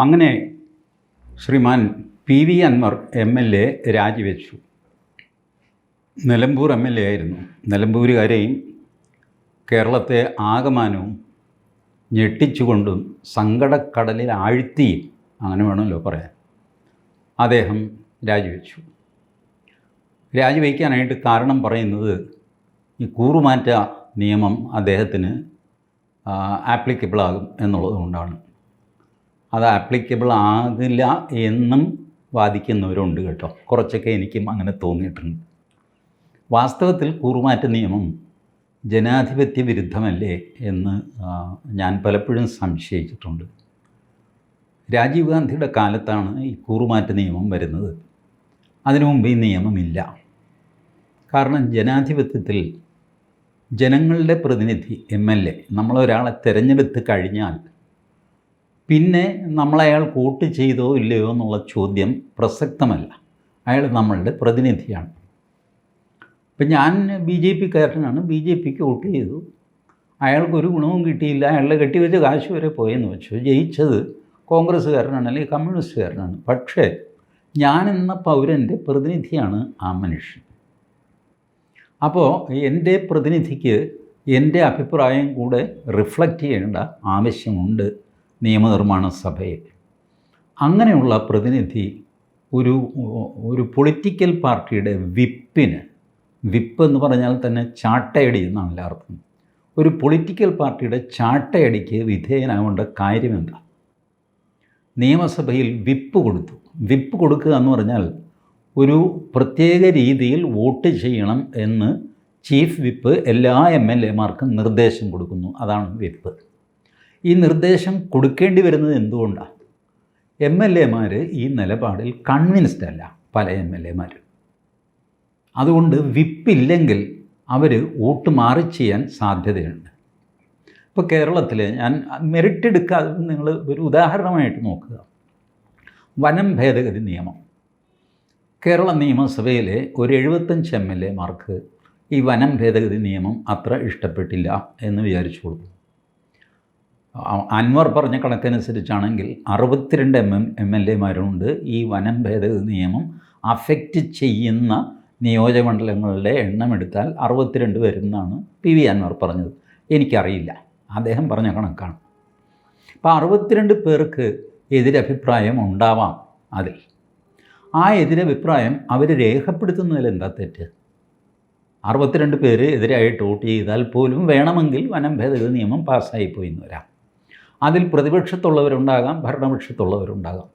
അങ്ങനെ ശ്രീമാൻ P V Anvar M L A രാജിവെച്ചു. Nilambur M L A ആയിരുന്നു. നിലമ്പൂരുകാരെയും കേരളത്തെ ആകമാനവും ഞെട്ടിച്ചുകൊണ്ടും സങ്കടക്കടലിൽ ആഴ്ത്തിയും അങ്ങനെ വേണമല്ലോ പറയാൻ. അദ്ദേഹം രാജിവെച്ചു. രാജിവെക്കാനായിട്ട് കാരണം പറയുന്നത് ഈ കൂറുമാറ്റ നിയമം അദ്ദേഹത്തിന് ആപ്ലിക്കബിളാകും എന്നുള്ളത് കൊണ്ടാണ് അത് ആപ്ലിക്കബിൾ ആകില്ല എന്നും വാദിക്കുന്നവരുണ്ട് കേട്ടോ. കുറച്ചൊക്കെ എനിക്കും അങ്ങനെ തോന്നിയിട്ടുണ്ട്. വാസ്തവത്തിൽ കൂറുമാറ്റ നിയമം ജനാധിപത്യ വിരുദ്ധമല്ലേ എന്ന് ഞാൻ പലപ്പോഴും സംശയിച്ചിട്ടുണ്ട്. രാജീവ് ഗാന്ധിയുടെ കാലത്താണ് ഈ കൂറുമാറ്റ നിയമം വരുന്നത്. അതിനു മുമ്പ് ഈ നിയമമില്ല. കാരണം ജനാധിപത്യത്തിൽ ജനങ്ങളുടെ പ്രതിനിധി എം എൽ എ നമ്മളൊരാളെ തിരഞ്ഞെടുത്ത് കഴിഞ്ഞാൽ പിന്നെ നമ്മളയാൾ വോട്ട് ചെയ്തോ ഇല്ലയോ എന്നുള്ള ചോദ്യം പ്രസക്തമല്ല. അയാൾ നമ്മളുടെ പ്രതിനിധിയാണ്. ഇപ്പം ഞാൻ ബി ജെ പിക്കാരനാണ്. ബി ജെ പിക്ക് വോട്ട് ചെയ്തു. അയാൾക്കൊരു ഗുണവും കിട്ടിയില്ല. അയാളുടെ കെട്ടിവെച്ച കാശ് വരെ പോയെന്ന് വെച്ചു. ജയിച്ചത് കോൺഗ്രസ്സുകാരനാണ് അല്ലെങ്കിൽ കമ്മ്യൂണിസ്റ്റുകാരനാണ്. പക്ഷേ ഞാൻ എന്ന പൗരന്റെ പ്രതിനിധിയാണ് ആ മനുഷ്യൻ. അപ്പോൾ എന്റെ പ്രതിനിധിക്ക് എന്റെ അഭിപ്രായം കൂടെ റിഫ്ലക്റ്റ് ചെയ്യേണ്ട ആവശ്യമുണ്ട്. നിയമനിർമ്മാണ സഭയെ അങ്ങനെയുള്ള പ്രതിനിധി ഒരു ഒരു പൊളിറ്റിക്കൽ പാർട്ടിയുടെ വിപ്പിന് വിപ്പ് എന്ന് പറഞ്ഞാൽ തന്നെ ചാട്ടയടി എന്നാണല്ലോ അർത്ഥം ഒരു പൊളിറ്റിക്കൽ പാർട്ടിയുടെ ചാട്ടയടിക്ക് വിധേയനാവേണ്ട കാര്യമെന്താ? നിയമസഭയിൽ വിപ്പ് കൊടുത്തു. വിപ്പ് കൊടുക്കുക എന്ന് പറഞ്ഞാൽ ഒരു പ്രത്യേക രീതിയിൽ വോട്ട് ചെയ്യണം എന്ന് ചീഫ് വിപ്പ് എല്ലാ എം എൽ എമാർക്കും നിർദ്ദേശം കൊടുക്കുന്നു. അതാണ് വിപ്പ്. ഈ നിർദ്ദേശം കൊടുക്കേണ്ടി വരുന്നത് എന്തുകൊണ്ടാണ് എം എൽ എമാർ ഈ നിലപാടിൽ കൺവിൻസ്ഡ് അല്ല പല എം എൽ എമാരും അതുകൊണ്ട് വിപ്പില്ലെങ്കിൽ അവർ വോട്ട് മാറി ചെയ്യാൻ സാധ്യതയുണ്ട്. ഇപ്പോൾ കേരളത്തിൽ ഞാൻ മെറിറ്റ് എടുക്കാതെ നിങ്ങൾ ഒരു ഉദാഹരണമായിട്ട് നോക്കുക. വനം ഭേദഗതി നിയമം. കേരള നിയമസഭയിലെ ഒരു എഴുപത്തഞ്ച് എം എൽ എമാർക്ക് ഈ വനം ഭേദഗതി നിയമം അത്ര ഇഷ്ടപ്പെട്ടില്ല എന്ന് വിചാരിച്ചു അ- അൻവർ പറഞ്ഞ കണക്കനുസരിച്ചാണെങ്കിൽ അറുപത്തിരണ്ട് എം എം എം എൽ എമാരുണ്ട്. ഈ വനം ഭേദഗതി നിയമം അഫക്റ്റ് ചെയ്യുന്ന നിയോജകമണ്ഡലങ്ങളുടെ എണ്ണം എടുത്താൽ അറുപത്തിരണ്ട് വരുമെന്നാണ് പി വി അൻവർ പറഞ്ഞത്. എനിക്കറിയില്ല. അദ്ദേഹം പറഞ്ഞ കണക്കാണ്. അപ്പോൾ അറുപത്തിരണ്ട് പേർക്ക് എതിരഭിപ്രായം ഉണ്ടാവാം അതിൽ. ആ എതിരഭിപ്രായം അവർ രേഖപ്പെടുത്തുന്നതിൽ എന്താ തെറ്റ്? അറുപത്തിരണ്ട് പേര് എതിരായിട്ട് വോട്ട് ചെയ്താൽ പോലും വേണമെങ്കിൽ വനം ഭേദഗതി നിയമം പാസ്സായിപ്പോയി എന്ന് വരാം. അതിൽ പ്രതിപക്ഷത്തുള്ളവരുണ്ടാകാം ഭരണപക്ഷത്തുള്ളവരുണ്ടാകാം.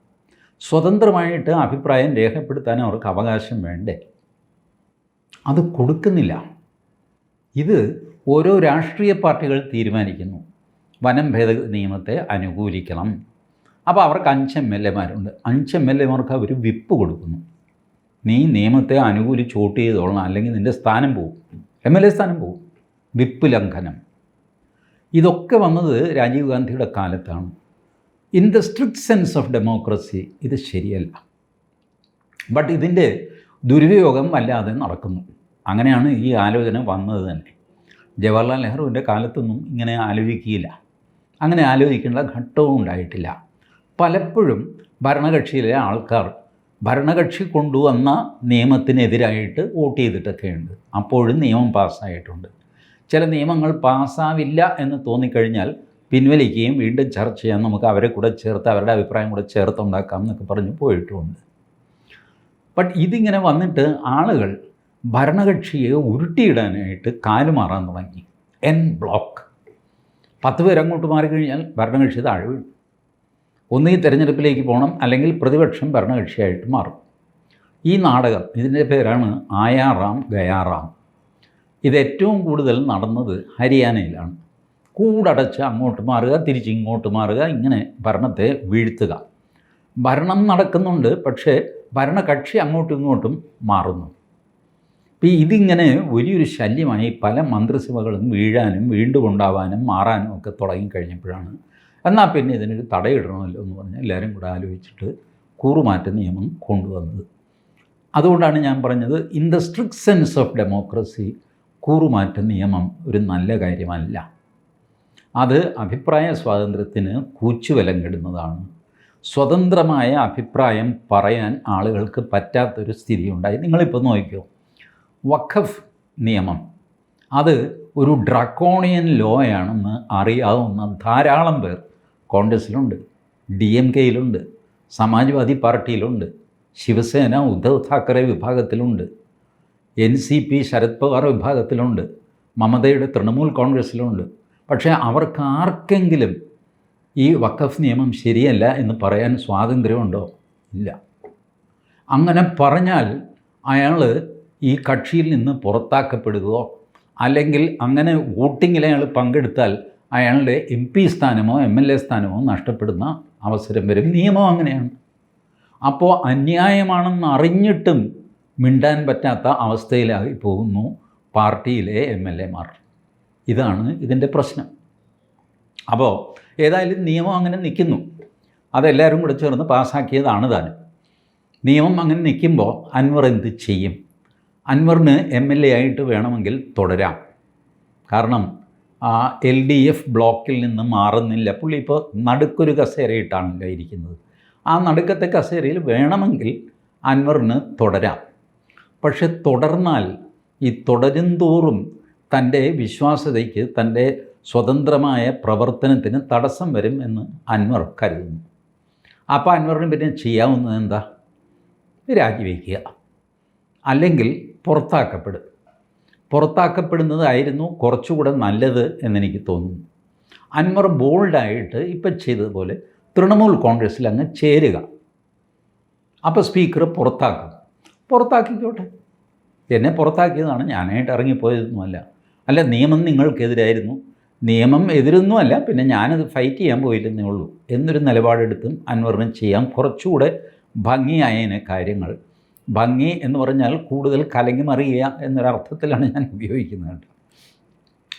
സ്വതന്ത്രമായിട്ട് അഭിപ്രായം രേഖപ്പെടുത്താൻ അവർക്ക് അവകാശം വേണ്ടേ? അത് കൊടുക്കുന്നില്ല. ഇത് ഓരോ രാഷ്ട്രീയ പാർട്ടികൾ തീരുമാനിക്കുന്നു. വനം ഭേദ നിയമത്തെ അനുകൂലിക്കണം. അപ്പോൾ അവർക്ക് അഞ്ച് എം എൽ എമാരുണ്ട് അഞ്ച് എം എൽ എമാർക്ക് അവർ വിപ്പ് കൊടുക്കുന്നു. നീ നിയമത്തെ അനുകൂലിച്ച് വോട്ട് ചെയ്തോളണം അല്ലെങ്കിൽ നിന്റെ സ്ഥാനം പോകും എം എൽ എ സ്ഥാനം പോകും വിപ്പ് ലംഘനം. ഇതൊക്കെ വന്നത് രാജീവ് ഗാന്ധിയുടെ കാലത്താണ്. In the strict sense of democracy ഇത് ശരിയല്ല. ബട്ട് ഇതിന്റെ ദുരുപയോഗം വല്ലാതെ നടക്കുന്നു. അങ്ങനെയാണ് ഈ ആലോചന വന്നത് തന്നെ. ജവഹർലാൽ നെഹ്റുവിന്റെ കാലത്തൊന്നും ഇങ്ങനെ ആലോചിക്കുകയില്ല. അങ്ങനെ ആലോചിക്കേണ്ട ഘട്ടവും ഉണ്ടായിട്ടില്ല. പലപ്പോഴും ഭരണകക്ഷിയിലെ ആൾക്കാർ ഭരണകക്ഷി കൊണ്ടുവന്ന നിയമത്തിനെതിരായിട്ട് വോട്ട് ചെയ്തിട്ടൊക്കെയുണ്ട്. അപ്പോഴും നിയമം പാസ്സായിട്ടുണ്ട്. ചില നിയമങ്ങൾ പാസ്സാവില്ല എന്ന് തോന്നിക്കഴിഞ്ഞാൽ പിൻവലിക്കുകയും വീണ്ടും ചർച്ച ചെയ്യാൻ നമുക്ക് അവരെ കൂടെ ചേർത്ത് അവരുടെ അഭിപ്രായം കൂടെ ചേർത്തുണ്ടാക്കാം എന്നൊക്കെ പറഞ്ഞ് പോയിട്ടുമുണ്ട് ബട്ട് ഇതിങ്ങനെ വന്നിട്ട് ആളുകൾ ഭരണകക്ഷിയെ ഉരുട്ടിയിടാനായിട്ട് കാലുമാറാൻ തുടങ്ങി. എൻ ബ്ലോക്ക് പത്ത് പേര് അങ്ങോട്ട് മാറിക്കഴിഞ്ഞാൽ ഭരണകക്ഷി താഴെ വീഴും ഒന്നീ തിരഞ്ഞെടുപ്പിലേക്ക് പോകണം അല്ലെങ്കിൽ പ്രതിപക്ഷം ഭരണകക്ഷിയായിട്ട് മാറും. ഈ നാടകം ഇതിന്റെ പേരാണ് ആയാറാം ഗയാറാം. ഇത് ഏറ്റവും കൂടുതൽ നടന്നത് ഹരിയാനയിലാണ്. കൂടടച്ച് അങ്ങോട്ട് മാറുക തിരിച്ച് ഇങ്ങോട്ട് മാറുക ഇങ്ങനെ ഭരണത്തെ വീഴ്ത്തുക. ഭരണം നടക്കുന്നുണ്ട് പക്ഷേ ഭരണകക്ഷി അങ്ങോട്ടും ഇങ്ങോട്ടും മാറുന്നു. അപ്പോൾ ഇതിങ്ങനെ വലിയൊരു ശല്യമായി പല മന്ത്രിസഭകളും വീഴാനും വീണ്ടും ഉണ്ടാവാനും മാറാനും ഒക്കെ തുടങ്ങിക്കഴിഞ്ഞപ്പോഴാണ്. എന്നാൽ പിന്നെ ഇതിനൊരു തടയിടണമല്ലോ എന്ന് പറഞ്ഞ് എല്ലാവരും കൂടെ ആലോചിച്ചിട്ട് കൂറുമാറ്റ നിയമം കൊണ്ടുവന്നത്. അതുകൊണ്ടാണ് ഞാൻ പറഞ്ഞത് in the strict sense of democracy കൂറുമാറ്റ നിയമം ഒരു നല്ല കാര്യമല്ല. അത് അഭിപ്രായ സ്വാതന്ത്ര്യത്തിന് കൂച്ചുവലം കെടുന്നതാണ് സ്വതന്ത്രമായ അഭിപ്രായം പറയാൻ ആളുകൾക്ക് പറ്റാത്തൊരു സ്ഥിതിയുണ്ടായി. നിങ്ങളിപ്പോൾ നോക്കിക്കോ. വഖഫ് നിയമം. അത് ഒരു ഡ്രക്കോണിയൻ ലോയാണെന്ന് അറിയാവുന്ന ധാരാളം പേർ കോൺഗ്രസ്സിലുണ്ട് ഡി എം കെയിലുണ്ട് സമാജ്വാദി പാർട്ടിയിലുണ്ട് Shiv Sena Uddhav Thackeray വിഭാഗത്തിലുണ്ട് N C P Sharad Pawar വിഭാഗത്തിലുണ്ട്. മമതയുടെ തൃണമൂൽ കോൺഗ്രസ്സിലുണ്ട്. പക്ഷേ അവർക്ക് ആർക്കെങ്കിലും ഈ വഖഫ് നിയമം ശരിയല്ല എന്ന് പറയാൻ സ്വാതന്ത്ര്യമുണ്ടോ? ഇല്ല. അങ്ങനെ പറഞ്ഞാൽ അയാൾ ഈ കക്ഷിയിൽ നിന്ന് പുറത്താക്കപ്പെടുകയോ അല്ലെങ്കിൽ അങ്ങനെ വോട്ടിങ്ങിൽ അയാൾ പങ്കെടുത്താൽ അയാളുടെ എം പി സ്ഥാനമോ എം എൽ എ സ്ഥാനമോ നഷ്ടപ്പെടുന്ന അവസരം വരും. നിയമം അങ്ങനെയാണ്. അപ്പോൾ അന്യായമാണെന്ന് അറിഞ്ഞിട്ടും മിണ്ടാൻ പറ്റാത്ത അവസ്ഥയിലായി പോകുന്നു പാർട്ടിയിലെ എം എൽ എമാർ ഇതാണ് ഇതിന്റെ പ്രശ്നം. അപ്പോൾ ഏതായാലും നിയമം അങ്ങനെ നിൽക്കുന്നു. അതെല്ലാവരും കൂടെ ചേർന്ന് പാസ്സാക്കിയതാണ് താൻ. നിയമം അങ്ങനെ നിൽക്കുമ്പോൾ അൻവർ എന്ത് ചെയ്യും? അൻവറിന് എം എൽ എ ആയിട്ട് വേണമെങ്കിൽ തുടരാം. കാരണം ആ എൽ ഡി എഫ് ബ്ലോക്കിൽ നിന്ന് മാറുന്നില്ല. പുള്ളി ഇപ്പോൾ നടുക്കൊരു കസേരയിട്ടാണല്ലോ ഇരിക്കുന്നത്. ആ നടുക്കത്തെ കസേരയിൽ വേണമെങ്കിൽ അൻവറിന് തുടരാം. പക്ഷെ തുടർന്നാൽ ഈ തുടരും തോറും തന്റെ വിശ്വാസ്യതയ്ക്ക് തന്റെ സ്വതന്ത്രമായ പ്രവർത്തനത്തിന് തടസ്സം വരും എന്ന് അൻവർ കരുതുന്നു. അപ്പോൾ അൻവറിന് പിന്നെ ചെയ്യാവുന്നത് എന്താ? രാജിവെക്കുക. അല്ലെങ്കിൽ പുറത്താക്കപ്പെടും പുറത്താക്കപ്പെടുന്നതായിരുന്നു കുറച്ചുകൂടെ നല്ലത് എന്നെനിക്ക് തോന്നുന്നു. അൻവർ ബോൾഡായിട്ട് ഇപ്പം ചെയ്തതുപോലെ തൃണമൂൽ കോൺഗ്രസ്സിൽ അങ്ങ് ചേരുക. അപ്പോൾ സ്പീക്കർ പുറത്താക്കും. പുറത്താക്കിക്കോട്ടെ. എന്നെ പുറത്താക്കിയതാണ്. ഞാനായിട്ട് ഇറങ്ങിപ്പോയതൊന്നുമല്ല. അല്ല നിയമം നിങ്ങൾക്കെതിരായിരുന്നു. നിയമം എതിരൊന്നുമല്ല. പിന്നെ ഞാനത് ഫൈറ്റ് ചെയ്യാൻ പോയില്ലെന്നേ ഉള്ളൂ. എന്നൊരു നിലപാടെടുത്തും അൻവറിന് ചെയ്യാൻ കുറച്ചുകൂടെ ഭംഗിയായതിന് കാര്യങ്ങൾ. ഭംഗി എന്ന് പറഞ്ഞാൽ കൂടുതൽ കലങ്ങി മറിയുക എന്നൊരർത്ഥത്തിലാണ് ഞാൻ ഉപയോഗിക്കുന്നത്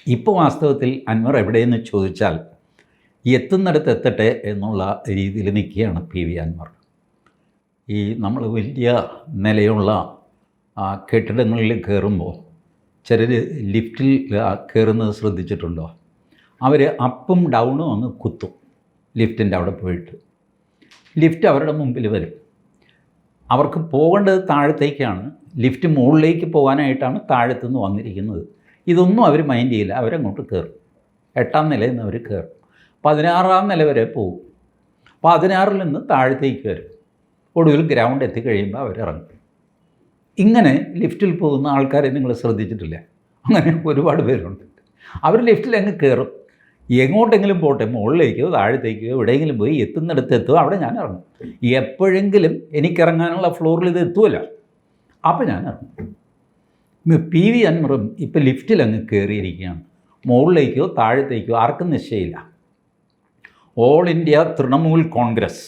ഇപ്പോൾ വാസ്തവത്തിൽ അൻവർ എവിടെയെന്ന് ചോദിച്ചാൽ എത്തുന്നിടത്ത് എത്തട്ടെ എന്നുള്ള രീതിയിൽ നിൽക്കുകയാണ് പി വി അൻവർ. ഈ നമ്മൾ വലിയ നിലയുള്ള കെട്ടിടങ്ങളിൽ കയറുമ്പോൾ ചിലർ ലിഫ്റ്റിൽ കയറുന്നത് ശ്രദ്ധിച്ചിട്ടുണ്ടോ? അവർ അപ്പും ഡൗണും അങ്ങ് കുത്തും ലിഫ്റ്റിന്റെ അവിടെ പോയിട്ട്. ലിഫ്റ്റ് അവരുടെ മുമ്പിൽ വരും. അവർക്ക് പോകേണ്ടത് താഴത്തേക്കാണ്. ലിഫ്റ്റ് മുകളിലേക്ക് പോകാനായിട്ടാണ് താഴത്തുനിന്ന് വന്നിരിക്കുന്നത്. ഇതൊന്നും അവർ മൈൻഡ് ചെയ്യില്ല. അവരങ്ങോട്ട് കയറും. എട്ടാം നിലയിൽ നിന്ന് അവർ കയറും. പതിനാറാം നില വരെ പോകും. പതിനാറിൽ നിന്ന് താഴത്തേക്ക് വരും. ഒടുവിൽ ഗ്രൗണ്ട് എത്തിക്കഴിയുമ്പോൾ അവർ ഇറങ്ങും. ഇങ്ങനെ ലിഫ്റ്റിൽ പോകുന്ന ആൾക്കാരെ നിങ്ങൾ ശ്രദ്ധിച്ചിട്ടില്ല. അങ്ങനെ ഒരുപാട് പേരുണ്ട്. അവർ ലിഫ്റ്റിൽ അങ്ങ് കയറും എങ്ങോട്ടെങ്കിലും പോട്ടെ മുകളിലേക്കോ താഴത്തേക്കോ എവിടെയെങ്കിലും പോയി എത്തുന്നിടത്ത് എത്തുമോ അവിടെ ഞാൻ ഇറങ്ങും. എപ്പോഴെങ്കിലും എനിക്കിറങ്ങാനുള്ള ഫ്ലോറിൽ ഇത് എത്തുമല്ലോ അപ്പോൾ ഞാൻ ഇറങ്ങും. പി വി അൻവറും ഇപ്പം ലിഫ്റ്റിൽ അങ്ങ് കയറിയിരിക്കുകയാണ് മുകളിലേക്കോ താഴത്തേക്കോ ആർക്കും നിശ്ചയമില്ല. All India Trinamool Congress.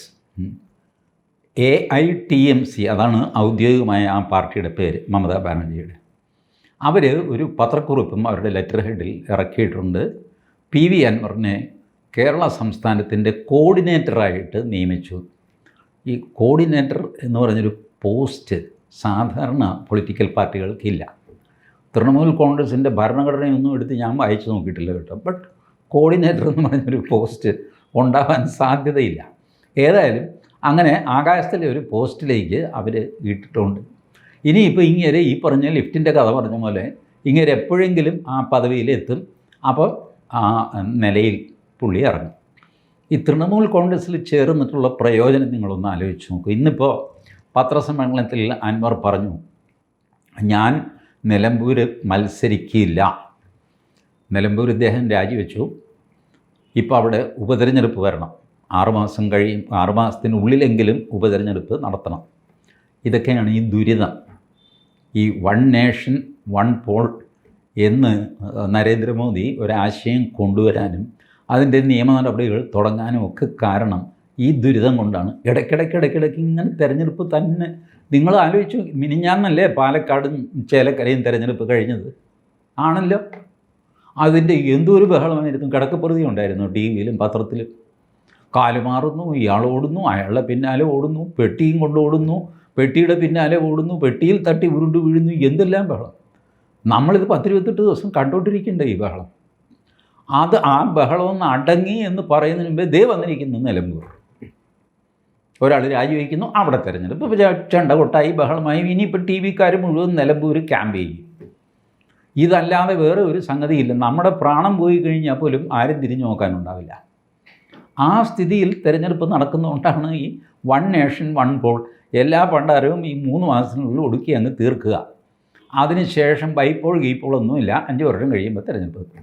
A I T M C അതാണ് ഔദ്യോഗികമായ ആ പാർട്ടിയുടെ പേര് മമതാ ബാനർജിയുടെ. അവർ ഒരു പത്രക്കുറിപ്പും അവരുടെ ലെറ്റർ ഹെഡിൽ ഇറക്കിയിട്ടുണ്ട്. പി വി അൻവറിനെ കേരള സംസ്ഥാനത്തിന്റെ കോർഡിനേറ്ററായിട്ട് നിയമിച്ചു. ഈ കോർഡിനേറ്റർ എന്ന് പറഞ്ഞൊരു പോസ്റ്റ് സാധാരണ പൊളിറ്റിക്കൽ പാർട്ടികൾക്കില്ല. തൃണമൂൽ കോൺഗ്രസിന്റെ ഭരണഘടനയൊന്നും എടുത്ത് ഞാൻ വായിച്ചു നോക്കിയിട്ടില്ല കേട്ടോ. ബട്ട് കോർഡിനേറ്റർ എന്ന് പറഞ്ഞൊരു പോസ്റ്റ് ഉണ്ടാവാൻ സാധ്യതയില്ല. ഏതായാലും അങ്ങനെ ആകാശത്തിലെ ഒരു പോസ്റ്റിലേക്ക് അവർ ഇട്ടിട്ടുണ്ട്. ഇനിയിപ്പോൾ ഇങ്ങനെ ഈ പറഞ്ഞ ലിഫ്റ്റിന്റെ കഥ പറഞ്ഞ പോലെ ഇങ്ങനെ എപ്പോഴെങ്കിലും ആ പദവിയിലെത്തും അപ്പോൾ ആ നിലയിൽ പുള്ളി ഇറങ്ങും. ഈ തൃണമൂൽ കോൺഗ്രസ്സിൽ ചേർന്നിട്ടുള്ള പ്രയോജനം നിങ്ങളൊന്ന് ആലോചിച്ച് നോക്കൂ. ഇന്നിപ്പോൾ പത്രസമ്മേളനത്തിൽ അൻവർ പറഞ്ഞു ഞാൻ നിലമ്പൂർ മത്സരിക്കില്ല. നിലമ്പൂർ ഇദ്ദേഹം രാജിവെച്ചു. ഇപ്പോൾ അവിടെ ഉപതെരഞ്ഞെടുപ്പ് വരണം. ആറുമാസം കഴിയും ആറുമാസത്തിനുള്ളിലെങ്കിലും ഉപതെരഞ്ഞെടുപ്പ് നടത്തണം. ഇതൊക്കെയാണ് ഈ ദുരിതം. ഈ വൺ നേഷൻ വൺ പോൾ എന്ന് നരേന്ദ്രമോദി ഒരാശയം കൊണ്ടുവരാനും അതിന്റെ നിയമ നടപടികൾ തുടങ്ങാനും ഒക്കെ കാരണം ഈ ദുരിതം കൊണ്ടാണ്. ഇടയ്ക്കിടയ്ക്ക് ഇടയ്ക്കിടയ്ക്ക് ഇങ്ങനെ തിരഞ്ഞെടുപ്പ് തന്നെ നിങ്ങൾ ആലോചിച്ചു മിനിഞ്ഞാന്നല്ലേ പാലക്കാടും ചേലക്കരയും തിരഞ്ഞെടുപ്പ് കഴിഞ്ഞത്? ആണല്ലോ. അതിന്റെ എന്തോ ഒരു ബഹളമായിരുന്നു. കിടക്കപ്രതി ഉണ്ടായിരുന്നു ടി വിയിലും പത്രത്തിലും. കാലുമാറുന്നു ഇയാൾ ഓടുന്നു അയാളുടെ പിന്നാലെ ഓടുന്നു പെട്ടിയും കൊണ്ട് ഓടുന്നു പെട്ടിയുടെ പിന്നാലെ ഓടുന്നു പെട്ടിയിൽ തട്ടി ഉരുണ്ട് വീഴുന്നു എന്തെല്ലാം ബഹളം. നമ്മളിത് പത്തിരുപത്തെട്ട് ദിവസം കണ്ടോണ്ടിരിക്കണ്ടേ ഈ ബഹളം. അത് ആ ബഹളമൊന്ന് അടങ്ങി എന്ന് പറയുന്നതിന് മുമ്പേ ദേ വന്നിരിക്കുന്നു നിലമ്പൂർ. ഒരാൾ രാജിവെക്കുന്നു അവിടെ തിരഞ്ഞെടുപ്പ് ചെണ്ട കൊട്ടായി ബഹളമായി. ഇനിയിപ്പോൾ ടി വിക്കാർ മുഴുവൻ നിലമ്പൂർ ക്യാമ്പ് ചെയ്യും. ഇതല്ലാതെ വേറെ ഒരു സംഗതിയില്ല. നമ്മുടെ പ്രാണം പോയി കഴിഞ്ഞാൽ പോലും ആരും തിരിഞ്ഞു നോക്കാനുണ്ടാവില്ല. ആ സ്ഥിതിയിൽ തിരഞ്ഞെടുപ്പ് നടക്കുന്നതുകൊണ്ടാണ് ഈ വൺ നേഷൻ വൺ പോൾ. എല്ലാ പണ്ടാരവും ഈ മൂന്ന് മാസത്തിനുള്ളിൽ ഒടുക്കി അങ്ങ് തീർക്കുക. അതിനുശേഷം ബൈപ്പോൾ ഗീപ്പോൾ ഒന്നുമില്ല അഞ്ച് വർഷം കഴിയുമ്പോൾ തിരഞ്ഞെടുപ്പ്.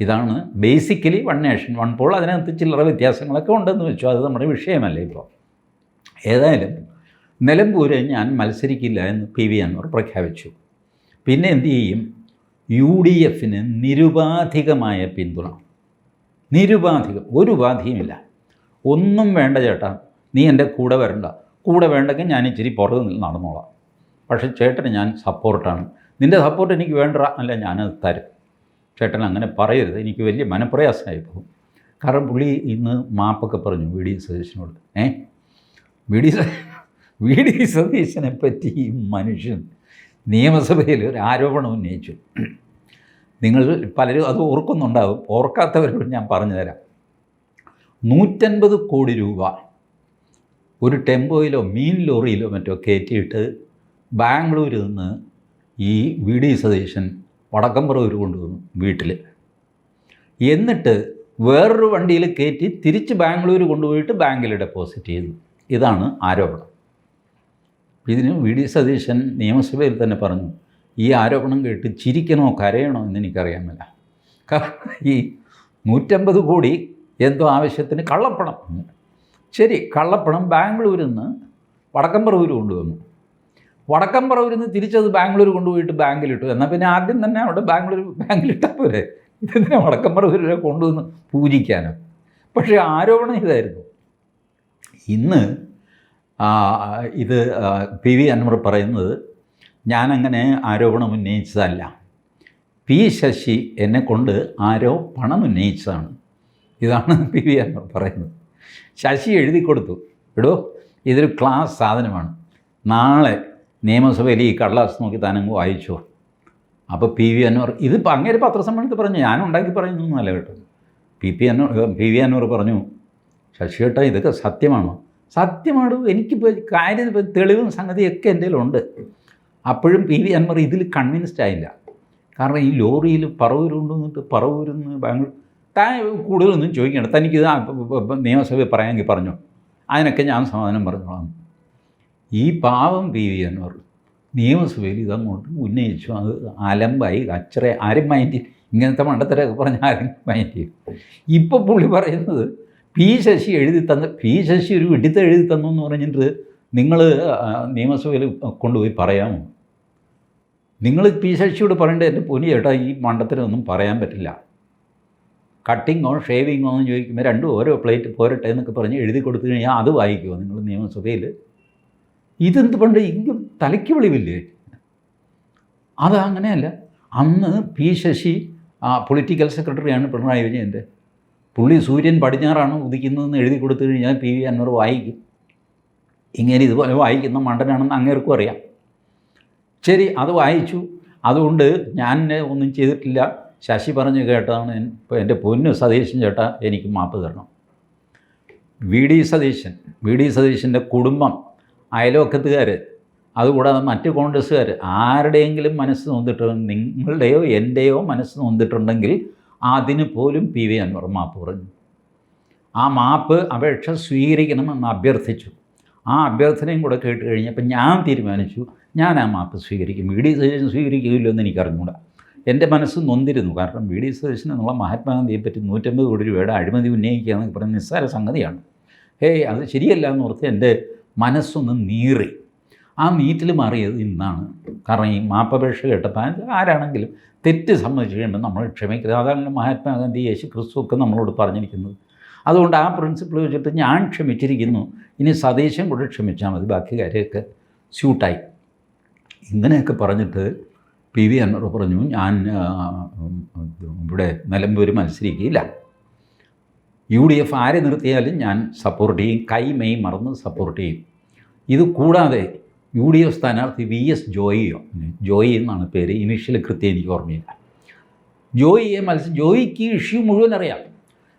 ഇതാണ് basically one nation one poll. അതിനകത്ത് ചില്ലറ വ്യത്യാസങ്ങളൊക്കെ ഉണ്ടെന്ന് വെച്ചു. അത് നമ്മുടെ വിഷയമല്ല ഇപ്പോൾ ഏതായാലും നിലമ്പൂര് ഞാൻ മത്സരിക്കില്ല എന്ന് പി വി അൻവർ പ്രഖ്യാപിച്ചു. പിന്നെ എന്തു ചെയ്യും? യു ഡി എഫിന് നിരുപാധികമായ പിന്തുണ. നിരുപാധികം. ഒരു ഉപാധിയുമില്ല. ഒന്നും വേണ്ട ചേട്ടാ നീ എന്റെ കൂടെ വരണ്ട. കൂടെ വേണ്ടെങ്കിൽ ഞാൻ ഇച്ചിരി നിന്ന് നടന്നോളാം. പക്ഷേ ചേട്ടന് ഞാൻ സപ്പോർട്ടാണ്. നിന്റെ സപ്പോർട്ട് എനിക്ക് വേണ്ട അല്ല ഞാനത് തരും. ചേട്ടൻ അങ്ങനെ പറയരുത്. എനിക്ക് വലിയ മനപ്രയാസമായി പോകും. കാരണം പുള്ളി ഇന്ന് മാപ്പൊക്കെ പറഞ്ഞു വി ഡി സതീശനോട്. ഏ? വി ഡി വി ഡി സതീശനെ പറ്റി ഈ മനുഷ്യൻ നിയമസഭയിൽ ഒരു ആരോപണം ഉന്നയിച്ചു. നിങ്ങൾ പലരും അത് ഓർക്കുന്നുണ്ടാവും. ഓർക്കാത്തവരോട് ഞാൻ പറഞ്ഞു തരാം. നൂറ്റൻപത് കോടി രൂപ ഒരു ടെമ്പോയിലോ മീൻ ലോറിയിലോ മറ്റോ കയറ്റിയിട്ട് ബാംഗ്ലൂരിൽ നിന്ന് ഈ വി ഡി സതീശൻ വടക്കമ്പുറൂർ കൊണ്ടുവന്നു വീട്ടിൽ എന്നിട്ട് വേറൊരു വണ്ടിയിൽ കയറ്റി തിരിച്ച് ബാംഗ്ലൂർ കൊണ്ടുപോയിട്ട് ബാങ്കിൽ ഡെപ്പോസിറ്റ് ചെയ്തു. ഇതാണ് ആരോപണം. ഇതിന് വി ഡി സതീശൻ നിയമസഭയിൽ തന്നെ പറഞ്ഞു. ഈ ആരോപണം കേട്ട് ചിരിക്കണോ കരയണോ എന്ന് എനിക്കറിയാമല്ല കാരണം ഈ നൂറ്റമ്പത് കോടി എന്തോ ആവശ്യത്തിന് കള്ളപ്പണം ശരി കള്ളപ്പണം ബാംഗ്ലൂരിൽ നിന്ന് വടക്കമ്പറൂർ കൊണ്ടുവന്നു. വടക്കമ്പറൂരിൽ നിന്ന് തിരിച്ചത് ബാംഗ്ലൂർ കൊണ്ടുപോയിട്ട് ബാങ്കിലിട്ടു. എന്നാൽ പിന്നെ ആദ്യം തന്നെ അവിടെ ബാംഗ്ലൂർ ബാങ്കിലിട്ടാൽ പോരെ. ഇതെന്തിനാ വടക്കമ്പറൂരിലെ കൊണ്ടുവന്ന് പൂജിക്കാനോ? പക്ഷേ ആരോപണം ഇതായിരുന്നു. ഇന്ന് ഇത് പി വി അൻവർ പറയുന്നത് ഞാനങ്ങനെ ആരോപണം ഉന്നയിച്ചതല്ല. പി ശശി എന്നെക്കൊണ്ട് ആരോ പണം ഉന്നയിച്ചതാണ്. ഇതാണ് പി വി അൻവർ പറയുന്നത്. ശശി എഴുതി കൊടുത്തു. എടോ ഇതൊരു ക്ലാസ് സാധനമാണ്. നാളെ നിയമസഭയിൽ ഈ കടലാസ് നോക്കി താനങ്ങ് വായിച്ചോ. അപ്പോൾ പി വി അൻവർ ഇതിപ്പോൾ അങ്ങനെ പത്രസമ്മേളനത്തിൽ പറഞ്ഞു ഞാൻ ഉണ്ടാക്കി എന്നല്ല കേട്ടോ. P P Anvar P V Anvar പറഞ്ഞു ശശി ഏട്ടാ ഇതൊക്കെ സത്യമാണോ? സത്യമാണോ എനിക്കിപ്പോൾ കാര്യം തെളിവും സംഗതിയൊക്കെ എന്റെ കയ്യിലുണ്ട് അപ്പോഴും പി വി അൻവർ ഇതിൽ കൺവിൻസ്ഡ് ആയില്ല. കാരണം ഈ ലോറിയിൽ പറവൂരുണ്ടെന്നിട്ട് പറവൂരുന്ന് ബാംഗ്ലൂർ താൻ കൂടുതലൊന്നും ചോദിക്കണം തനിക്ക് നിയമസഭയിൽ പറയാമെങ്കിൽ പറഞ്ഞു. അതിനൊക്കെ ഞാൻ സമാധാനം പറഞ്ഞോളാം. ഈ പാവം പി വി അൻവർ നിയമസഭയിൽ ഇതങ്ങോട്ട് ഉന്നയിച്ചു. അത് അലമ്പായി. അച്ചറ ആരും മൈൻഡ്. ഇങ്ങനത്തെ മണ്ടത്തരൊക്കെ പറഞ്ഞ ആരും മൈൻഡ് ചെയ്യും. ഇപ്പോൾ പുള്ളി പറയുന്നത് പി ശശി എഴുതി തന്ന പി ശശി ഒരു വെടിത്ത് എഴുതി തന്നു എന്ന് പറഞ്ഞിട്ട് നിങ്ങൾ നിയമസഭയിൽ കൊണ്ടുപോയി പറയാമോ? നിങ്ങൾ പി ശശിയോട് പറയേണ്ടത് എന്റെ പൊനി ചേട്ടാ ഈ മണ്ടത്തിനൊന്നും പറയാൻ പറ്റില്ല. കട്ടിങ്ങോ ഷേവിങ്ങോ എന്ന് ചോദിക്കുമ്പോൾ രണ്ടും ഓരോ പ്ലേറ്റ് പോരട്ടെ എന്നൊക്കെ പറഞ്ഞ് എഴുതി കൊടുത്തു കഴിഞ്ഞാൽ അത് വായിക്കുമോ നിങ്ങൾ നിയമസഭയിൽ? ഇതെന്ത് പണ്ട് ഇങ്ങും തലയ്ക്ക് വെളിവില്ലേ? അത് അങ്ങനെയല്ല. അന്ന് പി ശശി പൊളിറ്റിക്കൽ സെക്രട്ടറിയാണ് പിണറായി വിജയന്റെ. പുള്ളി സൂര്യൻ പടിഞ്ഞാറാണ് ഉദിക്കുന്നതെന്ന് എഴുതി കൊടുത്തു കഴിഞ്ഞാൽ പി വി അൻവർ വായിക്കും. ഇങ്ങനെ ഇതുപോലെ വായിക്കുന്ന മണ്ടനാണെന്ന് അങ്ങേർക്കും അറിയാം. ശരി അത് വായിച്ചു. അതുകൊണ്ട് ഞാൻ ഒന്നും ചെയ്തിട്ടില്ല. ശശി പറഞ്ഞു കേട്ടതാണ് എന്റെ പൊന്നു സതീശൻ ചേട്ടാ എനിക്ക് മാപ്പ് തരണം. V D Satheesan V D സതീശന്റെ കുടുംബം അയലോക്കത്തുകാർ അതുകൂടാതെ മറ്റ് കോൺഗ്രസ്സുകാർ ആരുടെയെങ്കിലും മനസ്സ് നോന്നിട്ടുണ്ടെങ്കിൽ നിങ്ങളുടെയോ എന്റെയോ മനസ്സ് നൊന്നിട്ടുണ്ടെങ്കിൽ അതിന് പോലും പി വി അൻവർ മാപ്പ് പറഞ്ഞു. ആ മാപ്പ് അപേക്ഷ സ്വീകരിക്കണമെന്ന് അഭ്യർത്ഥിച്ചു. ആ അഭ്യർത്ഥനയും കൂടെ കേട്ട് കഴിഞ്ഞപ്പോൾ ഞാൻ തീരുമാനിച്ചു ഞാൻ ആ മാപ്പ് സ്വീകരിക്കും. വി ഡി സജേഷൻ എന്ന് എനിക്കറിഞ്ഞൂടാ എന്റെ മനസ്സ് നൊന്തിരുന്നു. കാരണം വി ഡി സജേഷൻ എന്നുള്ള മഹാത്മാഗാന്ധിയെ പറ്റി നൂറ്റമ്പത് കോടി രൂപയുടെ അഴിമതി ഉന്നയിക്കുക എന്നൊക്കെ പറയുന്ന നിസ്സാര സംഗതിയാണ്. ഹേയ് അത് ശരിയല്ല എന്ന് ഓർത്ത് എന്റെ മനസ്സൊന്ന് നീറി. ആ നീറ്റിൽ മാറിയത് ഇന്നാണ്. കാരണം ഈ മാപ്പപേക്ഷ കേട്ടപ്പോൾ ആരാണെങ്കിലും തെറ്റ് സമ്മതിച്ചു കഴിയുമ്പോൾ നമ്മൾ ക്ഷമിക്കുന്നത് അതാണ് മഹാത്മാഗാന്ധി യേശു ക്രിസ്തു ഒക്കെ നമ്മളോട് പറഞ്ഞിരിക്കുന്നത്. അതുകൊണ്ട് ആ പ്രിൻസിപ്പിൾ വെച്ചിട്ട് ഞാൻ ക്ഷമിച്ചിരിക്കുന്നു. ഇനി സതീശൻ കൂടെ ക്ഷമിച്ചാൽ മതി. ബാക്കി കാര്യമൊക്കെ സ്യൂട്ടായി ഇങ്ങനെയൊക്കെ പറഞ്ഞിട്ട് പി വി അൻവർ പറഞ്ഞു ഞാൻ ഇവിടെ നിലമ്പൂർ മത്സരിക്കില്ല യു ഡി എഫ് ആരെ നിർത്തിയാലും ഞാൻ സപ്പോർട്ട് ചെയ്യും. കൈ മെയ് മറന്ന് സപ്പോർട്ട് ചെയ്യും. ഇത് കൂടാതെ യു ഡി എഫ് സ്ഥാനാർത്ഥി വി എസ് ജോയിയോ ജോയി എന്നാണ് പേര്. ഇനിഷ്യൽ കൃത്യം എനിക്ക് ഓർമ്മയില്ല. ജോയിയെ മത്സരം ജോയിക്ക് ഇഷ്യൂ മുഴുവൻ അറിയാം.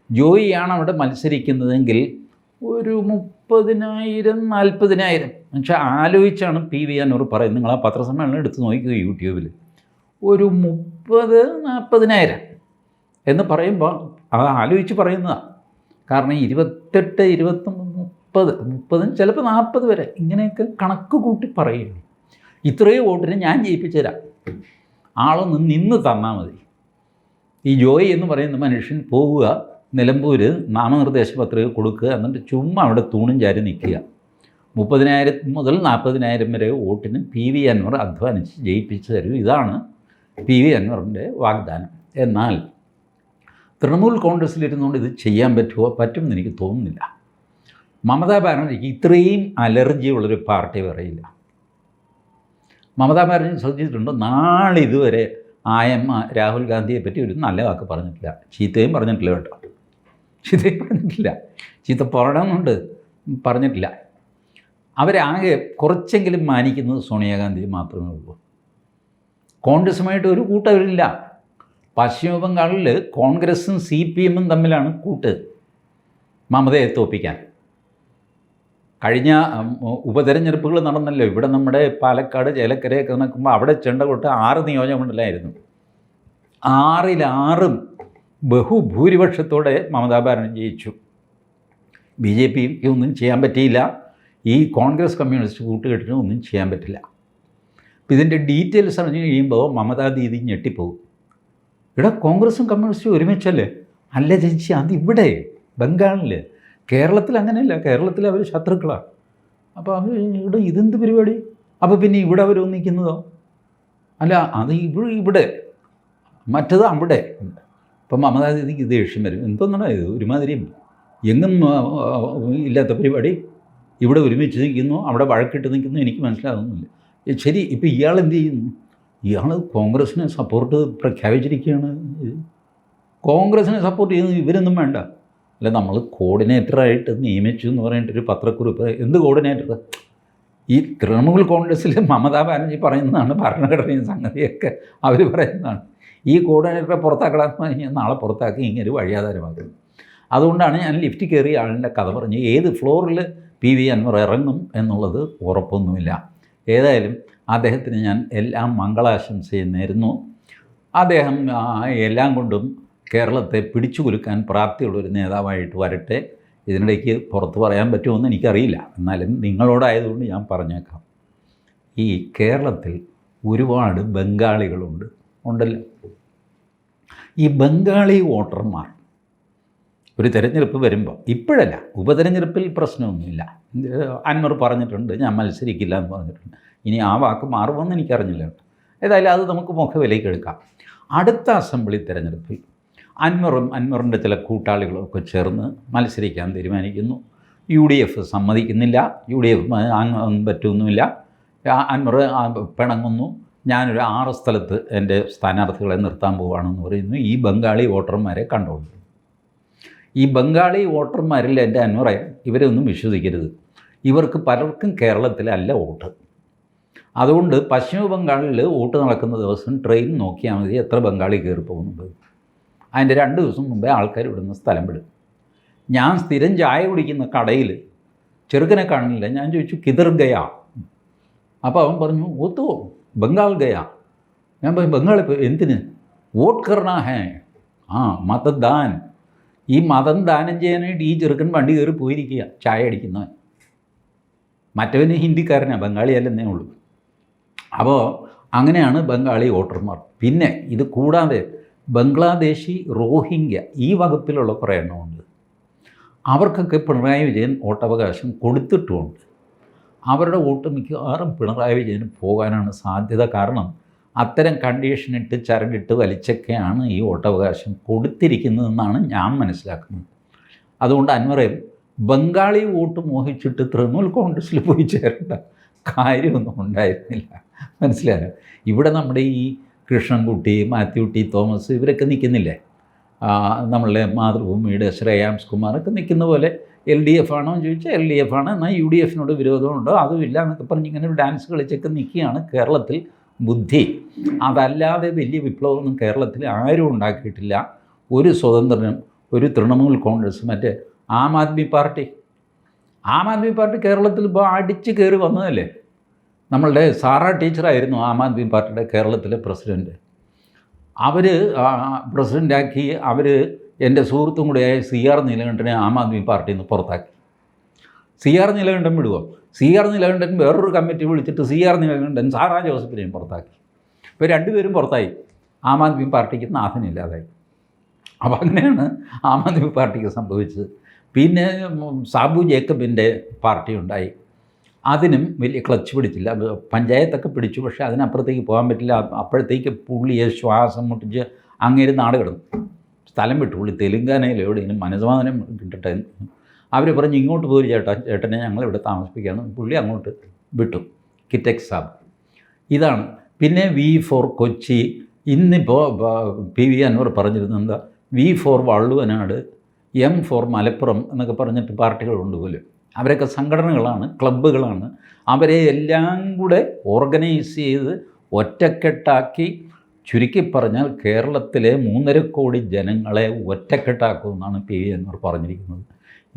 ജോയിയാണ് അവിടെ മത്സരിക്കുന്നതെങ്കിൽ ഒരു മുപ്പ മുപ്പതിനായിരം നാൽപ്പതിനായിരം. പക്ഷേ ആലോചിച്ചാണ് പി വി അന്നൂർ പറയുന്നത്. നിങ്ങൾ ആ പത്രസമ്മേളനം എടുത്ത് നോക്കുക യൂട്യൂബിൽ ഒരു മുപ്പത് നാൽപ്പതിനായിരം എന്ന് പറയുമ്പോൾ അത് ആലോചിച്ച് പറയുന്നതാണ് കാരണം ഇരുപത്തെട്ട് ഇരുപത്തി മുപ്പത് മുപ്പതും ചിലപ്പോൾ നാൽപ്പത് വരെ ഇങ്ങനെയൊക്കെ കണക്ക് കൂട്ടി പറയുന്നു. ഇത്രയും വോട്ടിന് ഞാൻ ജയിപ്പിച്ചു തരാം ആളൊന്ന് നിന്ന് തന്നാൽ മതി. ഈ ജോയി എന്ന് പറയുന്ന മനുഷ്യൻ പോവുക നിലമ്പൂർ നാമനിർദ്ദേശ പത്രിക കൊടുക്കുക എന്നിട്ട് ചുമ്മാ അവിടെ തൂണും ചാരി നിൽക്കുക. മുപ്പതിനായിരം മുതൽ നാൽപ്പതിനായിരം വരെ വോട്ടിന് പി വി അൻവർ അധ്വാനിച്ച് ജയിപ്പിച്ചു തരും. ഇതാണ് പി വി അൻവറിന്റെ വാഗ്ദാനം. എന്നാൽ തൃണമൂൽ കോൺഗ്രസ്സിലിരുന്നുകൊണ്ട് ഇത് ചെയ്യാൻ പറ്റുമോ? പറ്റും എന്ന് എനിക്ക് തോന്നുന്നില്ല. മമതാ ബാനർജിക്ക് ഇത്രയും അലർജി ഉള്ളൊരു പാർട്ടി പറയില്ല മമതാ ബാനർജി ശ്രദ്ധിച്ചിട്ടുണ്ട്. നാളെ ഇതുവരെ ആയമ്മ രാഹുൽ ഗാന്ധിയെ പറ്റി ഒരു നല്ല വാക്ക് പറഞ്ഞിട്ടില്ല. ചീത്തയും പറഞ്ഞിട്ടില്ല കേട്ടോ. ചീത്തയും പറഞ്ഞിട്ടില്ല ചീത്ത പറയണമെന്നുണ്ട്. പറഞ്ഞിട്ടില്ല. അവരാകെ കുറച്ചെങ്കിലും മാനിക്കുന്നത് സോണിയാഗാന്ധി മാത്രമേ ഉള്ളൂ. കോൺഗ്രസുമായിട്ട് ഒരു കൂട്ടവരില്ല പശ്ചിമ ബംഗാളിൽ കോൺഗ്രസും സി പി എമ്മും തമ്മിലാണ് കൂട്ട്. മമതയെ തോപ്പിക്കാൻ. കഴിഞ്ഞ ഉപതെരഞ്ഞെടുപ്പുകൾ നടന്നല്ലോ. ഇവിടെ നമ്മുടെ പാലക്കാട് ചേലക്കരയൊക്കെ നിൽക്കുമ്പോൾ അവിടെ ചെണ്ട കൊട്ട് ആറ് നിയോജകമണ്ഡലമായിരുന്നു. ആറിലാറും ബഹുഭൂരിപക്ഷത്തോടെ മമതാ ബാനർജി ജയിച്ചു. ബി ജെ പിക്ക് ഒന്നും ചെയ്യാൻ പറ്റിയില്ല. ഈ കോൺഗ്രസ് കമ്മ്യൂണിസ്റ്റ് കൂട്ടുകെട്ടിനും ഒന്നും ചെയ്യാൻ പറ്റില്ല. അപ്പോൾ ഇതിന്റെ ഡീറ്റെയിൽസ് അറിഞ്ഞു കഴിയുമ്പോൾ മമതാ ദീദി ഞെട്ടിപ്പോകും. ഇവിടെ കോൺഗ്രസും കമ്മ്യൂണിസ്റ്റും ഒരുമിച്ചല്ലേ? അല്ല ചേച്ചി അതിവിടെ ബംഗാളിൽ കേരളത്തിൽ അങ്ങനെയല്ല. കേരളത്തിൽ അവർ ശത്രുക്കളാണ് അപ്പോൾ അവർ ഇവിടെ ഇതെന്ത് പരിപാടി? അപ്പോൾ പിന്നെ ഇവിടെ അവർ ഒന്നിക്കുന്നതോ? അല്ല അത് ഇവിടെ ഇവിടെ. മറ്റത് അവിടെ. അപ്പം മമതാ ദീദിക്ക് ദേഷ്യം വരും. എന്തോന്നാണ് ഇത്? ഒരുമാതിരി എങ്ങും ഇല്ലാത്ത പരിപാടി. ഇവിടെ ഒരുമിച്ച് നിൽക്കുന്നു അവിടെ വഴക്കിട്ട് നിൽക്കുന്നു എനിക്ക് മനസ്സിലാകുന്നില്ല ശരി ഇപ്പം ഇയാൾ എന്ത് ചെയ്യുന്നു? ഇയാൾ കോൺഗ്രസിനെ സപ്പോർട്ട് പ്രഖ്യാപിച്ചിരിക്കുകയാണ്. കോൺഗ്രസ്സിനെ സപ്പോർട്ട് ചെയ്യുന്നത് ഇവരൊന്നും വേണ്ട. അല്ല നമ്മൾ കോർഡിനേറ്ററായിട്ട് നിയമിച്ചു എന്ന് പറഞ്ഞിട്ടൊരു പത്രക്കുറിപ്പ്. എന്ത് കോർഡിനേറ്റർ? ഈ തൃണമൂൽ കോൺഗ്രസ്സിൽ മമതാ ബാനർജി പറയുന്നതാണ് ഭരണഘടനയും സംഗതിയൊക്കെ അവർ പറയുന്നതാണ്. ഈ കോർഡിനേറ്ററെ പുറത്താക്കണമെന്ന് ഞാൻ നാളെ പുറത്താക്കി ഇങ്ങനെ വഴിയാധാരമാക്കും. അതുകൊണ്ടാണ് ഞാൻ ലിഫ്റ്റ് കയറിയ ആളിന്റെ കഥ പറഞ്ഞ് ഏത് ഫ്ലോറിൽ പി വി അൻവർ ഇറങ്ങും എന്നുള്ളത് ഉറപ്പൊന്നുമില്ല. ഏതായാലും അദ്ദേഹത്തിന് ഞാൻ എല്ലാം മംഗളാശംസയും നേരുന്നു. അദ്ദേഹം എല്ലാം കൊണ്ടും കേരളത്തെ പിടിച്ചു കുലുക്കാൻ പ്രാപ്തിയുള്ളൊരു നേതാവായിട്ട് വരട്ടെ. ഇതിനിടയ്ക്ക് പുറത്ത് പറയാൻ പറ്റുമെന്ന് എനിക്കറിയില്ല. എന്നാലും നിങ്ങളോടായതുകൊണ്ട് ഞാൻ പറഞ്ഞേക്കാം. ഈ കേരളത്തിൽ ഒരുപാട് ബംഗാളികളുണ്ട്. ഉണ്ടല്ലോ. ഈ ബംഗാളി വോട്ടർമാർ ഒരു തെരഞ്ഞെടുപ്പ് വരുമ്പോൾ ഇപ്പോഴല്ല ഉപതെരഞ്ഞെടുപ്പിൽ പ്രശ്നമൊന്നുമില്ല. അൻവർ പറഞ്ഞിട്ടുണ്ട് ഞാൻ മത്സരിക്കില്ല എന്ന് പറഞ്ഞിട്ടുണ്ട്. ഇനി ആ വാക്ക് മാറുമെന്ന് എനിക്കറിഞ്ഞില്ല. ഏതായാലും അത് നമുക്ക് മുഖവിലേക്ക് എടുക്കാം. അടുത്ത അസംബ്ലി തിരഞ്ഞെടുപ്പിൽ അൻവറും അൻവറിന്റെ ചില കൂട്ടാളികളും ഒക്കെ ചേർന്ന് മത്സരിക്കാൻ തീരുമാനിക്കുന്നു. യു ഡി എഫ് സമ്മതിക്കുന്നില്ല യു ഡി എഫ് ആ- അൻവർ പിണങ്ങുന്നു. ഞാനൊരു ആറ് സ്ഥലത്ത് എന്റെ സ്ഥാനാർത്ഥികളെ നിർത്താൻ പോവുകയാണെന്ന് പറയുന്നു. ഈ ബംഗാളി വോട്ടർമാരെ കണ്ടുകൊണ്ട് ഈ ബംഗാളി വോട്ടർമാരിൽ എന്റെ അൻവറെ ഇവരെ ഒന്നും വിശ്വസിക്കരുത്. ഇവർക്ക് പലർക്കും കേരളത്തിലല്ല വോട്ട്. അതുകൊണ്ട് പശ്ചിമ ബംഗാളിൽ വോട്ട് നടക്കുന്ന ദിവസം ട്രെയിൻ നോക്കിയാൽ മതി എത്ര ബംഗാളി കയറി പോകുന്നുണ്ട് അതിന്റെ രണ്ട് ദിവസം മുമ്പേ ആൾക്കാർ ഇവിടുന്ന് സ്ഥലം വിടും. ഞാൻ സ്ഥിരം ചായ കുടിക്കുന്ന കടയിൽ ചെറുക്കനെ കാണില്ല ഞാൻ ചോദിച്ചു കിതർ അപ്പോൾ അവൻ പറഞ്ഞു ഓത്തോ ബംഗാൾ ഗയ. ഞാൻ പറയും ഇപ്പോൾ എന്തിന്? വോട്ട് കർണാ ഹേ. ആ മതദാൻ ഈ മതം ദാനം ചെയ്യാനായിട്ട് ഈ ചെറുക്കൻ വണ്ടി കയറി പോയിരിക്കുക ചായ അടിക്കുന്നവൻ. മറ്റവന് ഹിന്ദിക്കാരനാണ് ബംഗാളിയല്ലെന്നേ ഉള്ളൂ. അപ്പോൾ അങ്ങനെയാണ് ബംഗാളി വോട്ടർമാർ. പിന്നെ ഇത് കൂടാതെ ബംഗ്ലാദേശി റോഹിംഗ്യ ഈ വകുപ്പിലുള്ള കുറേ എണ്ണമുണ്ട്. അവർക്കൊക്കെ പിണറായി വിജയൻ വോട്ടവകാശം കൊടുത്തിട്ടുമുണ്ട്. അവരുടെ വോട്ട് മിക്കവാറും പിണറായി വിജയന് പോകാനാണ് സാധ്യത. കാരണം അത്തരം കണ്ടീഷനിട്ട് ചരടിട്ട് വലിച്ചൊക്കെയാണ് ഈ വോട്ടവകാശം കൊടുത്തിരിക്കുന്നതെന്നാണ് ഞാൻ മനസ്സിലാക്കുന്നത്. അതുകൊണ്ട് അൻവറെ ബംഗാളി വോട്ട് മോഹിച്ചിട്ട് തൃണമൂൽ കോൺഗ്രസ്സിൽ പോയി ചേരേണ്ട കാര്യമൊന്നും ഉണ്ടായിരുന്നില്ല. മനസ്സിലായോ? ഇവിടെ നമ്മുടെ ഈ കൃഷ്ണൻകുട്ടി മാത്യു ടി തോമസ് ഇവരൊക്കെ നിൽക്കുന്നില്ലേ? നമ്മളുടെ മാതൃഭൂമിയുടെ ശ്രേയാംസ് കുമാറൊക്കെ നിൽക്കുന്ന പോലെ എൽ ഡി എഫ് ആണോ എന്ന് ചോദിച്ചാൽ എൽ ഡി എഫ് ആണ്. എന്നാൽ യു ഡി എഫിനോട് വിരോധമുണ്ടോ? അതുമില്ല എന്നൊക്കെ പറഞ്ഞ് ഇങ്ങനെ ഒരു ഡാൻസ് കളിച്ചൊക്കെ നിൽക്കുകയാണ് കേരളത്തിൽ ബുദ്ധി. അതല്ലാതെ വലിയ വിപ്ലവമൊന്നും കേരളത്തിൽ ആരും ഉണ്ടാക്കിയിട്ടില്ല. ഒരു സ്വതന്ത്രനും ഒരു തൃണമൂൽ കോൺഗ്രസ് മറ്റേ ആം ആദ്മി പാർട്ടി. ആം ആദ്മി പാർട്ടി കേരളത്തിൽ ഇപ്പോൾ അടിച്ച് കയറി വന്നതല്ലേ? നമ്മളുടെ സാറ ടീച്ചറായിരുന്നു ആം ആദ്മി പാർട്ടിയുടെ കേരളത്തിലെ പ്രസിഡന്റ് അവർ പ്രസിഡന്റാക്കി അവർ എന്റെ സുഹൃത്തും കൂടെയായ സി ആർ നീലകണ്ഠനെ ആം ആദ്മി പാർട്ടിയിൽ നിന്ന് പുറത്താക്കി. സി ആർ നീലകണ്ഠൻ വിടുവോ? സി ആർ നീലകണ്ഠൻ വേറൊരു കമ്മിറ്റി വിളിച്ചിട്ട് സി ആർ നീലകണ്ഠൻ സാറാ ജോസഫിനെയും പുറത്താക്കി. ഇപ്പോൾ രണ്ടുപേരും പുറത്തായി. ആം ആദ്മി പാർട്ടിക്ക് നാഥനില്ലാതായി അപ്പോൾ അങ്ങനെയാണ് ആം ആദ്മി പാർട്ടിക്ക് സംഭവിച്ചത്. പിന്നെ സാബു ജേക്കബിന്റെ പാർട്ടി ഉണ്ടായി. അതിനും വലിയ ക്ലച്ച് പിടിച്ചില്ല. പഞ്ചായത്തൊക്കെ പിടിച്ചു. പക്ഷേ അതിനപ്പുറത്തേക്ക് പോകാൻ പറ്റില്ല. അപ്പോഴത്തേക്ക് പുള്ളിയെ ശ്വാസം മുട്ടിച്ച് അങ്ങേര് നാട് കിടന്നു. സ്ഥലം വിട്ടു. പുള്ളി തെലുങ്കാനയിൽ എവിടെയെങ്കിലും മനസ്സമാധാനം കിട്ടട്ടെ. അവർ പറഞ്ഞ് ഇങ്ങോട്ട് പോയി ചേട്ടാ. ചേട്ടനെ ഞങ്ങളിവിടെ താമസിപ്പിക്കാമെന്ന് പുള്ളി അങ്ങോട്ട് വിട്ടു. കിറ്റെക് സാബ്. ഇതാണ്. പിന്നെ വി ഫോർ കൊച്ചി. ഇന്നിപ്പോൾ പി വി അൻവർ പറഞ്ഞിരുന്നത് എന്താ? V for Valluvanad M for Malappuram എന്നൊക്കെ പറഞ്ഞിട്ട് പാർട്ടികളുണ്ട് പോലും. അവരൊക്കെ സംഘടനകളാണ് ക്ലബ്ബുകളാണ്. അവരെ എല്ലാം കൂടെ ഓർഗനൈസ് ചെയ്ത് ഒറ്റക്കെട്ടാക്കി ചുരുക്കി പറഞ്ഞാൽ കേരളത്തിലെ മൂന്നര കോടി ജനങ്ങളെ ഒറ്റക്കെട്ടാക്കുമെന്നാണ് പി വി അൻവർ പറഞ്ഞിരിക്കുന്നത്.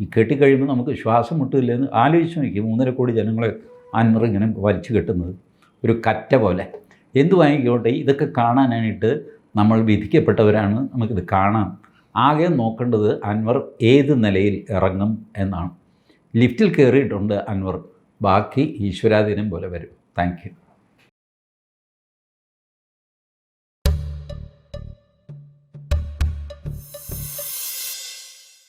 ഈ കെട്ടിക്കഴിയുമ്പോൾ നമുക്ക് ശ്വാസം മുട്ടില്ലെന്ന് ആലോചിച്ച് നോക്കി മൂന്നര കോടി ജനങ്ങളെ അൻവർ ഇങ്ങനെ വലിച്ചു കെട്ടുന്നത്. ഒരു കറ്റ പോലെ. എന്തു വാങ്ങിക്കോട്ടെ ഇതൊക്കെ കാണാനായിട്ട് നമ്മൾ വിധിക്കപ്പെട്ടവരാണ്. നമുക്കിത് കാണാം. ആകെ നോക്കേണ്ടത് അൻവർ ഏത് നിലയിൽ ഇറങ്ങും എന്നാണ്. ലിഫ്റ്റിൽ കയറിയിട്ടുണ്ട് അൻവർ. ബാക്കി ഈശ്വരാധീനം പോലെ വരും. താങ്ക്